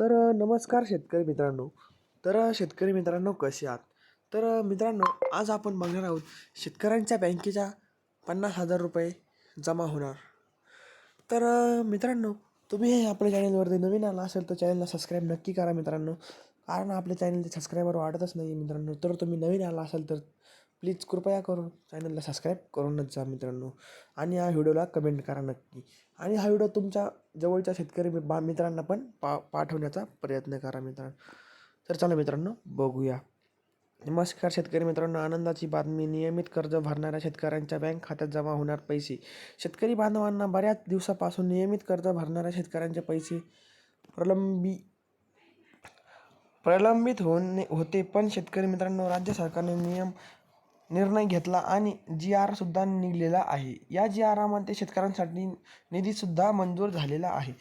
तर नमस्कार शेतकरी मित्रांनो. तर शेतकरी मित्रांनो कसे आहात? तर मित्रांनो आज आपण बघणार आहोत शेतकऱ्यांच्या बँकेच्या पन्नास हजार रुपये जमा होणार. तर मित्रांनो तुम्ही हे आपल्या चॅनलवरती नवीन आला असेल तर चॅनलला सबस्क्राईब नक्की करा मित्रांनो. कारण आपल्या चॅनलचे सबस्क्रायबर वाढतच नाही मित्रांनो. तर तुम्ही नवीन आला असाल तर प्लीज कृपया करून चॅनलला सबस्क्राईब करूनच जा मित्रांनो. आणि या व्हिडिओला कमेंट करा नक्की. आणि हा व्हिडिओ तुमच्या जवळच्या शेतकरी बा मित्रांना पण पा पाठवण्याचा प्रयत्न करा मित्रांनो. तर चला मित्रांनो बघूया. नमस्कार शेतकरी मित्रांनो आनंदाची बातमी. नियमित कर्ज भरणाऱ्या शेतकऱ्यांच्या बँक खात्यात जमा होणार पैसे. शेतकरी बांधवांना बऱ्याच दिवसापासून नियमित कर्ज भरणाऱ्या शेतकऱ्यांचे पैसे प्रलंबी प्रलंबित होणे होते. पण शेतकरी मित्रांनो राज्य सरकारने नियम निर्णय घेतला आणि जी आरसुद्धा निघलेला आहे. या जी आरामध्ये शेतकऱ्यांसाठी निधीसुद्धा मंजूर झालेला आहे.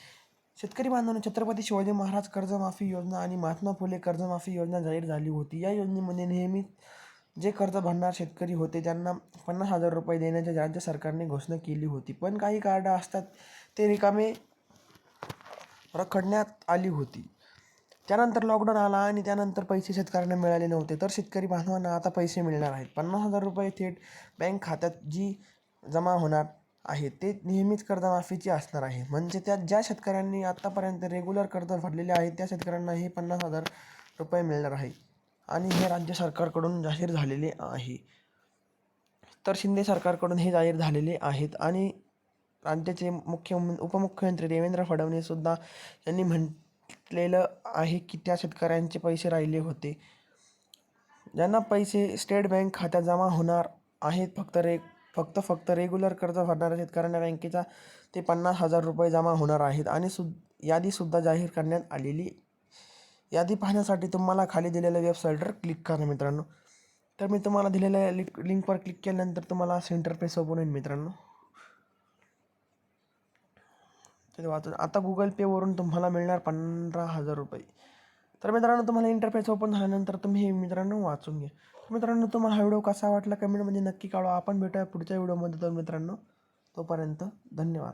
शेतकरी बांधवांनो छत्रपती शिवाजी महाराज कर्जमाफी योजना आणि महात्मा फुले कर्जमाफी योजना जाहीर झाली होती. या योजनेमध्ये नेहमी जे कर्ज भरणार शेतकरी होते त्यांना पन्नास हजार रुपये देण्याची राज्य सरकारने घोषणा केली होती. पण काही कार्ड असतात ते रिकामे रखडण्यात आली होती. त्यानंतर लॉकडाऊन आला आणि त्यानंतर पैसे शेतकऱ्यांना मिळाले नव्हते. तर शेतकरी बांधवांना आता पैसे मिळणार आहेत. पन्नास हजार रुपये थेट बँक खात्यात जी जमा होणार आहे ते नेहमीच कर्जमाफीची असणार आहे. म्हणजे त्या ज्या शेतकऱ्यांनी आत्तापर्यंत रेग्युलर कर्ज भरलेले आहे त्या शेतकऱ्यांना हे पन्नास हजार रुपये मिळणार आहे. आणि हे राज्य सरकारकडून जाहीर झालेले आहे. तर शिंदे सरकारकडून हे जाहीर झालेले आहेत आणि राज्याचे मुख्य उपमुख्यमंत्री देवेंद्र फडणवीससुद्धा यांनी म्हण म्हटलेलं आहे की त्या शेतकऱ्यांचे पैसे राहिले होते. ज्यांना पैसे स्टेट बँक खात्यात जमा होणार आहेत फक्त रे फक्त फक्त रेग्युलर कर्ज भरणाऱ्या शेतकऱ्यांना बँकेचा ते पन्नास हजार रुपये जमा होणार आहेत आणि सु यादीसुद्धा जाहीर करण्यात आलेली यादी पाहण्यासाठी तुम्हाला खाली दिलेल्या वेबसाईटवर क्लिक करा मित्रांनो. तर मी तुम्हाला दिलेल्या लिंक लिंकवर क्लिक केल्यानंतर तुम्हाला असं इंटरफेस ओपन होईल मित्रांनो. ते वाचून आता गुगल पेवरून तुम्हाला मिळणार पंधरा हजार रुपये. तर मित्रांनो तुम्हाला इंटरफेस ओपन झाल्यानंतर तुम्ही हे मित्रांनो वाचून घ्या. मित्रांनो तुम्हाला हा व्हिडिओ कसा वाटला कमेंटमध्ये नक्की काढू आपण भेटूया पुढच्या व्हिडिओमध्ये तर मित्रांनो. तोपर्यंत धन्यवाद.